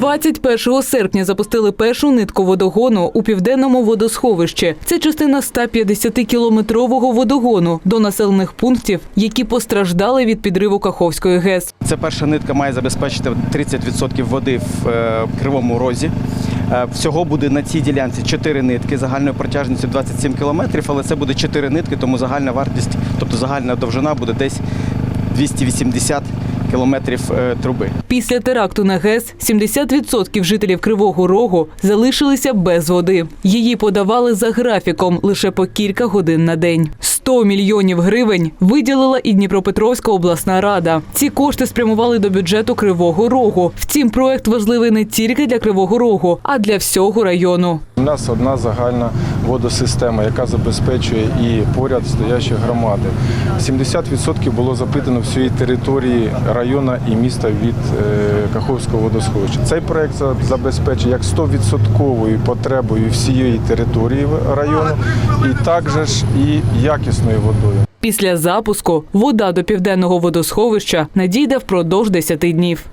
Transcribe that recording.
21 серпня запустили першу нитку водогону у південному водосховищі. Це частина 150-кілометрового водогону до населених пунктів, які постраждали від підриву Каховської ГЕС. Це перша нитка має забезпечити 30% води в е, кривому розі. Е, Всього буде на цій ділянці 4 нитки загальною протяжністю 27 кілометрів, але це буде 4 нитки, тому загальна вартість, тобто загальна довжина буде десь 280 кілометрів е, труби. Після теракту на ГЕС 70% жителів Кривого Рогу залишилися без води. Її подавали за графіком лише по кілька годин на день. 100 мільйонів гривень виділила і Дніпропетровська обласна рада. Ці кошти спрямували до бюджету Кривого Рогу. Втім, проект важливий не тільки для Кривого Рогу, а для всього району. У нас одна загальна водосистема, яка забезпечує і поряд стоячі громади. 70% було запитано всієї території району і міста від е, Каховського водосховища. Цей проект забезпечує як 100% потребою всієї території району, і також і якісною водою. Після запуску вода до південного водосховища надійде впродовж 10 днів.